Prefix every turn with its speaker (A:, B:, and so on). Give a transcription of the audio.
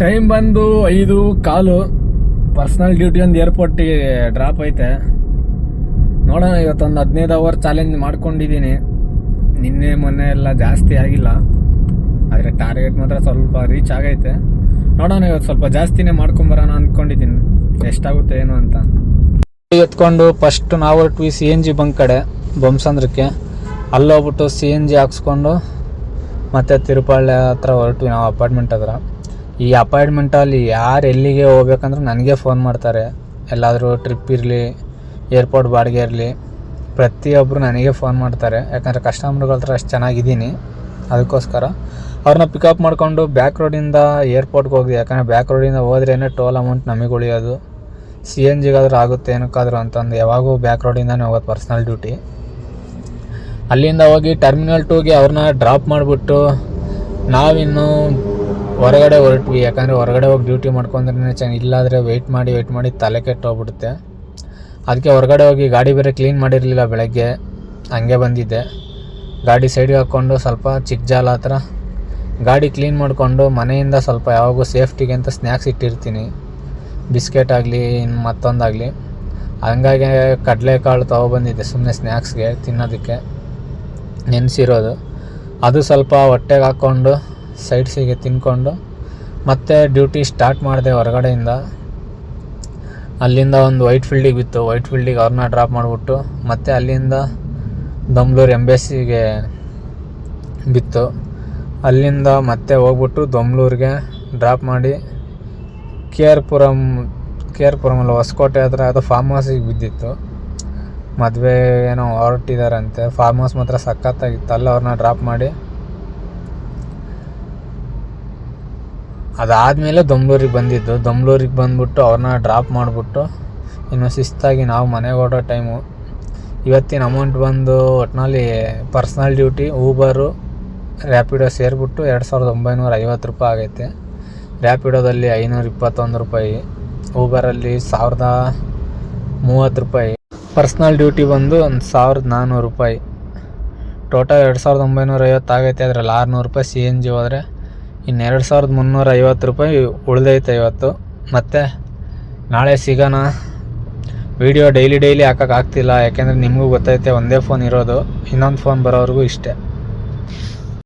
A: Time ಬಂದು ಐದು, ಕಾಲು. Personal duty ಒಂದು ಏರ್ಪೋರ್ಟಿಗೆ ಡ್ರಾಪ್ ಐತೆ. ನೋಡೋಣ, ಇವತ್ತೊಂದು ಹದಿನೈದು ಅವರ್ ಚಾಲೆಂಜ್ ಮಾಡ್ಕೊಂಡಿದ್ದೀನಿ ನಿನ್ನೆ, ಮೊನ್ನೆ ಎಲ್ಲ ಜಾಸ್ತಿ ಆಗಿಲ್ಲ. ಆದರೆ ಟಾರ್ಗೆಟ್ ಮಾತ್ರ ಸ್ವಲ್ಪ ರೀಚ್ ಆಗೈತೆ. ನೋಡೋಣ ಇವತ್ತು ಸ್ವಲ್ಪ ಜಾಸ್ತಿನೇ ಮಾಡ್ಕೊಂಬರೋಣ ಅಂದ್ಕೊಂಡಿದ್ದೀನಿ ಎಷ್ಟಾಗುತ್ತೆ, ಏನು ಅಂತ. ಎತ್ಕೊಂಡು ಫಸ್ಟ್ ನಾವು ಹೊರಟ್ವಿ ಸಿ ಎನ್ ಜಿ ಬಂಕ್ ಕಡೆ ಬೊಮ್ಸಂದ್ರಕ್ಕೆ ಅಲ್ಲೋಗ್ಬಿಟ್ಟು ಸಿ ಎನ್ ಜಿ ಹಾಕ್ಸ್ಕೊಂಡು, ಮತ್ತು ತಿರುಪಳ್ಳಿ ಹತ್ರ ಹೊರಟ್ವಿ ನಾವು ಅಪಾರ್ಟ್ಮೆಂಟ್ ಹತ್ರ. ಈ ಅಪಾಯಿಂಟ್ಮೆಂಟಲ್ಲಿ ಯಾರು ಎಲ್ಲಿಗೆ ಹೋಗ್ಬೇಕಂದ್ರೆ ನನಗೆ ಫೋನ್ ಮಾಡ್ತಾರೆ. ಎಲ್ಲಾದರೂ ಟ್ರಿಪ್ ಇರಲಿ ಏರ್ಪೋರ್ಟ್ ಬಾಡಿಗೆ ಇರಲಿ ಪ್ರತಿಯೊಬ್ಬರು ನನಗೆ ಫೋನ್ ಮಾಡ್ತಾರೆ. ಯಾಕಂದರೆ ಕಸ್ಟಮರ್ಗಳ ಹತ್ರ ಅಷ್ಟು ಚೆನ್ನಾಗಿದ್ದೀನಿ. ಅದಕ್ಕೋಸ್ಕರ ಅವ್ರನ್ನ ಪಿಕಪ್ ಮಾಡಿಕೊಂಡು ಬ್ಯಾಕ್ ರೋಡಿಂದ ಏರ್ಪೋರ್ಟ್ಗೆ ಹೋಗಿ ಯಾಕಂದರೆ ಬ್ಯಾಕ್ ರೋಡಿಂದ ಹೋದ್ರೇ ಟೋಲ್ ಅಮೌಂಟ್ ನಮಗೆ ಉಳಿಯೋದು. ಸಿ ಎನ್ ಜಿಗಾದ್ರೂ ಆಗುತ್ತೆ, ಏನಕ್ಕಾದ್ರೂ ಅಂತಂದು ಯಾವಾಗೂ ಬ್ಯಾಕ್ ರೋಡಿಂದನೇ ಹೋಗೋದು ಪರ್ಸ್ನಲ್ ಡ್ಯೂಟಿ ಅಲ್ಲಿಂದ ಹೋಗಿ ಟರ್ಮಿನಲ್ ಟೂಗೆ ಅವ್ರನ್ನ ಡ್ರಾಪ್ ಮಾಡಿಬಿಟ್ಟು ನಾವಿನ್ನು ಹೊರಗಡೆ ಹೊರಟ್ವಿ, ಯಾಕಂದರೆ ಹೊರಗಡೆ ಹೋಗಿ ಡ್ಯೂಟಿ ಮಾಡ್ಕೊಂಡ್ರೆ ಚೆನ್ನ ಇಲ್ಲಾದರೆ ವೆಯ್ಟ್ ಮಾಡಿ ವೆಯ್ಟ್ ಮಾಡಿ ತಲೆ ಕೆಟ್ಟೋಗ್ಬಿಡುತ್ತೆ. ಅದಕ್ಕೆ ಹೊರಗಡೆ ಹೋಗಿ ಗಾಡಿ ಬೇರೆ ಕ್ಲೀನ್ ಮಾಡಿರಲಿಲ್ಲ ಬೆಳಗ್ಗೆ, ಹಂಗೆ ಬಂದಿದ್ದೆ. ಗಾಡಿ ಸೈಡ್ಗೆ ಹಾಕ್ಕೊಂಡು ಸ್ವಲ್ಪ ಚಿಕ್ಕ ಜಾಲ ಹತ್ರ, ಗಾಡಿ ಕ್ಲೀನ್ ಮಾಡಿಕೊಂಡು ಮನೆಯಿಂದ ಸ್ವಲ್ಪ ಯಾವಾಗೂ ಸೇಫ್ಟಿಗೆ ಅಂತ ಸ್ನ್ಯಾಕ್ಸ್ ಇಟ್ಟಿರ್ತೀನಿ. ಬಿಸ್ಕೆಟ್ ಆಗಲಿ ಇನ್ನು ಮತ್ತೊಂದಾಗಲಿ. ಹಂಗಾಗಿ ಕಡಲೆಕಾಳು ತೊಗೊಬಂದಿದ್ದೆ ಸುಮ್ಮನೆ ಸ್ನ್ಯಾಕ್ಸ್ಗೆ ತಿನ್ನೋದಕ್ಕೆ. ನೆನೆಸಿರೋದು. ಅದು ಸ್ವಲ್ಪ ಹೊಟ್ಟೆಗೆ ಹಾಕ್ಕೊಂಡು ಸೈಡ್ಸಿಗೆ ತಿನ್ಕೊಂಡು ಮತ್ತೆ ಡ್ಯೂಟಿ ಸ್ಟಾರ್ಟ್ ಮಾಡಿದೆ ಹೊರಗಡೆಯಿಂದ. ಅಲ್ಲಿಂದ ಒಂದು ವೈಟ್ ಫೀಲ್ಡಿಗೆ ಬಿತ್ತು. ವೈಟ್ ಫೀಲ್ಡಿಗೆ ಅವ್ರನ್ನ ಡ್ರಾಪ್ ಮಾಡಿಬಿಟ್ಟು ಮತ್ತೆ ಅಲ್ಲಿಂದ ದಮ್ಲೂರು ಎಂಬೆಸ್ಸಿಗೆ ಬಿತ್ತು. ಅಲ್ಲಿಂದ ಮತ್ತೆ ಹೋಗ್ಬಿಟ್ಟು ದೊಮ್ಲೂರಿಗೆ ಡ್ರಾಪ್ ಮಾಡಿ K R Puram K R Puram ಅಲ್ಲ, ಹೊಸಕೋಟೆ ಹತ್ರ ಅದು ಫಾರ್ಮ್ ಹೌಸಿಗೆ ಬಿದ್ದಿತ್ತು. ಮದುವೆ ಏನೋ ಹೊರಟಿದಾರಂತೆ. ಫಾರ್ಮ್ ಹೌಸ್ ಮಾತ್ರ ಸಖತ್ತಾಗಿತ್ತು. ಅಲ್ಲ ಅವ್ರನ್ನ ಡ್ರಾಪ್ ಮಾಡಿ ಅದಾದಮೇಲೆ ದೊಮ್ಲೂರಿಗೆ ಬಂದಿದ್ದು. ದೊಮ್ಲೂರಿಗೆ ಬಂದ್ಬಿಟ್ಟು ಅವ್ರನ್ನ ಡ್ರಾಪ್ ಮಾಡಿಬಿಟ್ಟು ಇನ್ನು ಶಿಸ್ತಾಗಿ ನಾವು ಮನೆಗೆ ಹೊರಡೋ ಟೈಮು ಇವತ್ತಿನ ಅಮೌಂಟ್ ಬಂದು ಒಟ್ಟಿನಲ್ಲಿ ಪರ್ಸ್ನಲ್ ಡ್ಯೂಟಿ ಊಬರು ರ್ಯಾಪಿಡೋ ಸೇರಿಬಿಟ್ಟು ಎರಡು ಸಾವಿರದ ಒಂಬೈನೂರ ಐವತ್ತು ರೂಪಾಯಿ ಆಗೈತೆ. ರ್ಯಾಪಿಡೋದಲ್ಲಿ ಐನೂರ ಇಪ್ಪತ್ತೊಂದು ರೂಪಾಯಿ ಊಬರಲ್ಲಿ ಸಾವಿರದ ಮೂವತ್ತು ರೂಪಾಯಿ. ಪರ್ಸ್ನಲ್ ಡ್ಯೂಟಿ ಬಂದು ಒಂದು ಸಾವಿರದ ನಾನ್ನೂರು ರೂಪಾಯಿ. ಟೋಟಲ್ ಎರಡು ಸಾವಿರದ ಒಂಬೈನೂರ ಐವತ್ತು ಆಗೈತೆ. ಅದರಲ್ಲಿ ಆರುನೂರು ರೂಪಾಯಿ ಸಿ ಎನ್ ಜಿ ಹೋದರೆ ಇನ್ನು ಎರಡು ಸಾವಿರದ ಮುನ್ನೂರ ಐವತ್ತು ರೂಪಾಯಿ ಉಳಿದೈತೆ ಇವತ್ತು. ಮತ್ತು ನಾಳೆ ಸಿಗೋಣ. ವೀಡಿಯೋ ಡೈಲಿ ಡೈಲಿ ಹಾಕೋಕ್ಕಾಗ್ತಿಲ್ಲ ಯಾಕೆಂದರೆ ನಿಮಗೂ ಗೊತ್ತೈತೆ, ಒಂದೇ ಫೋನ್ ಇರೋದು. ಇನ್ನೊಂದು ಫೋನ್ ಬರೋವರೆಗೂ ಇಷ್ಟೇ.